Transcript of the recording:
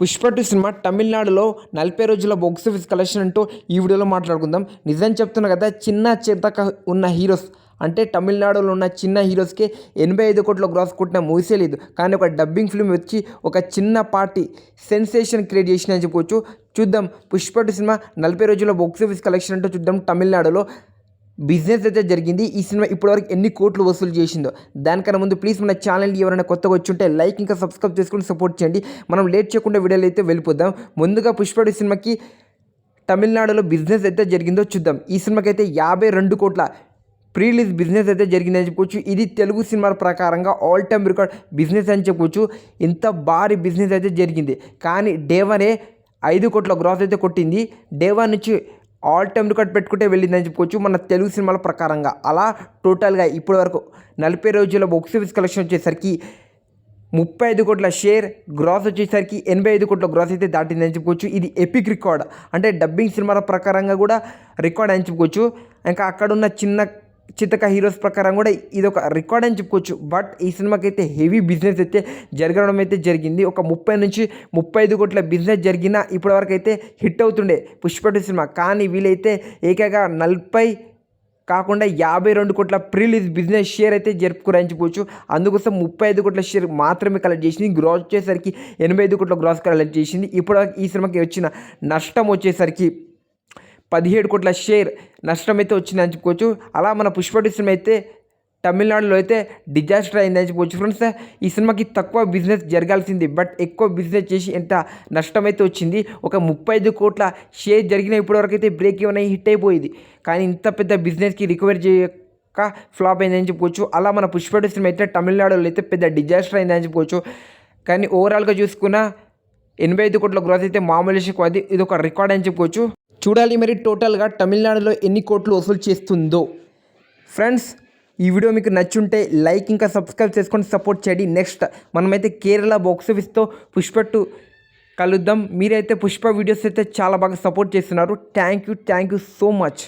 Pushpa two cinema తమిళనాడులో నలభై రోజుల బాక్స్ ఆఫీస్ కలెక్షన్ అంటూ ఈ వీడియోలో మాట్లాడుకుందాం. నిజం చెప్తున్నా కదా చిన్న చితక ఉన్న హీరోస్ అంటే తమిళనాడులో ఉన్న చిన్న హీరోస్కి ఎనభై ఐదు కోట్ల గ్రాస్ కొట్టిన మూసే లేదు. కానీ ఒక డబ్బింగ్ ఫిల్మ్ వచ్చి ఒక చిన్న పార్టీ సెన్సేషన్ క్రియేట్ చేసిన అని చెప్పుకోవచ్చు చూద్దాం పుష్పటి సినిమా నలభై రోజుల బాక్స్ ఆఫీస్ కలెక్షన్ అంటూ చూద్దాం తమిళనాడులో. బిజినెస్ అయితే జరిగింది. ఈ సినిమా ఇప్పటివరకు ఎన్ని కోట్లు వసూలు చేసిందో దానికన్నా ముందు ప్లీజ్ మన ఛానల్ ఎవరైనా కొత్తగా వచ్చి ఉంటే లైక్ ఇంకా సబ్స్క్రైబ్ చేసుకుని సపోర్ట్ చేయండి. మనం లేట్ చేయకుండా వీడియోలు అయితే వెళ్ళిపోదాం. ముందుగా పుష్పడి సినిమాకి తమిళనాడులో బిజినెస్ అయితే జరిగిందో చూద్దాం. ఈ సినిమాకి అయితే యాభై రెండు కోట్ల ప్రీలీజ్ బిజినెస్ అయితే జరిగిందని చెప్పుకోవచ్చు. ఇది తెలుగు సినిమాల ప్రకారంగా ఆల్ టైమ్ రికార్డ్ బిజినెస్ అని చెప్పుకోవచ్చు. ఇంత భారీ బిజినెస్ అయితే జరిగింది. కానీ డేవనే ఐదు కోట్ల గ్రాస్ అయితే కొట్టింది. డేవా నుంచి ఆల్ టైమ్ రికార్డ్ పెట్టుకుంటే వెళ్ళిందని చెప్పుకోవచ్చు మన తెలుగు సినిమాల ప్రకారంగా. అలా టోటల్గా ఇప్పటి వరకు నలభై రోజుల బాక్స్ ఆఫీస్ కలెక్షన్ వచ్చేసరికి ముప్పై ఐదు కోట్ల షేర్ గ్రాస్ వచ్చేసరికి ఎనభై ఐదు కోట్ల గ్రాస్ అయితే దాటిందని చెప్పుకోవచ్చు. ఇది ఎపిక్ రికార్డ్ అంటే డబ్బింగ్ సినిమాల ప్రకారంగా కూడా రికార్డ్ అని చెప్పుకోవచ్చు. ఇంకా అక్కడున్న చిన్న చిత్తక హీరోస్ ప్రకారం కూడా ఇది ఒక రికార్డ్ అని చెప్పుకోవచ్చు. బట్ ఈ సినిమాకి అయితే హెవీ బిజినెస్ అయితే జరగడం అయితే జరిగింది. ఒక ముప్పై నుంచి ముప్పై ఐదు కోట్ల బిజినెస్ జరిగినా ఇప్పటివరకు అయితే హిట్ అవుతుండే పుష్పటి సినిమా. కానీ వీలైతే ఏకంగా నలభై కాకుండా యాభై రెండు కోట్ల ప్రీలీజ్ బిజినెస్ షేర్ అయితే జరుపుకోరని చెప్పవచ్చు అందుకోసం ముప్పై ఐదు కోట్ల షేర్ మాత్రమే కలెక్ట్ చేసింది. గ్రాస్ వచ్చేసరికి ఎనభై ఐదు కోట్ల గ్రాస్ కలెక్ట్ చేసింది. ఇప్పుడు ఈ సినిమాకి వచ్చిన నష్టం వచ్చేసరికి పదిహేడు కోట్ల షేర్ నష్టం అయితే వచ్చిందని చెప్పుకోవచ్చు. అలా మన పుష్పటి సినిమా అయితే తమిళనాడులో అయితే డిజాస్టర్ అయిందని చెప్పుకోవచ్చు. ఫ్రెండ్స్ ఈ సినిమాకి తక్కువ బిజినెస్ జరగాల్సింది బట్ ఎక్కువ బిజినెస్ చేసి ఎంత నష్టం అయితే వచ్చింది ఒక ముప్పై ఐదు కోట్ల షేర్ జరిగిన ఇప్పటివరకు అయితే బ్రేక్ ఇవన్నీ హిట్ అయిపోయింది. కానీ ఇంత పెద్ద బిజినెస్కి రికవర్ చేయక ఫ్లాప్ అయిందని చెప్పుకోవచ్చు. అలా మన పుష్పటి సినిమా అయితే తమిళనాడులో అయితే పెద్ద డిజాస్టర్ అయిందని చెప్పుకోవచ్చు. కానీ ఓవరాల్గా చూసుకున్న ఎనభై ఐదు కోట్ల గ్రోత్ అయితే మామూలు విషయం అది ఇది ఒక రికార్డ్ అని చెప్పుకోవచ్చు. చూడాలి మరి టోటల్గా తమిళనాడులో ఎన్ని కోట్లు వసూలు చేస్తుందో. ఫ్రెండ్స్ ఈ వీడియో మీకు నచ్చుంటే లైక్ ఇంకా సబ్స్క్రైబ్ చేసుకొని సపోర్ట్ చేయండి. నెక్స్ట్ మనమైతే కేరళ బాక్స్ ఆఫీస్తో పుష్ప టూ కలుద్దాం. మీరైతే పుష్ప వీడియోస్ అయితే చాలా బాగా సపోర్ట్ చేస్తున్నారు. Thank you thank you so much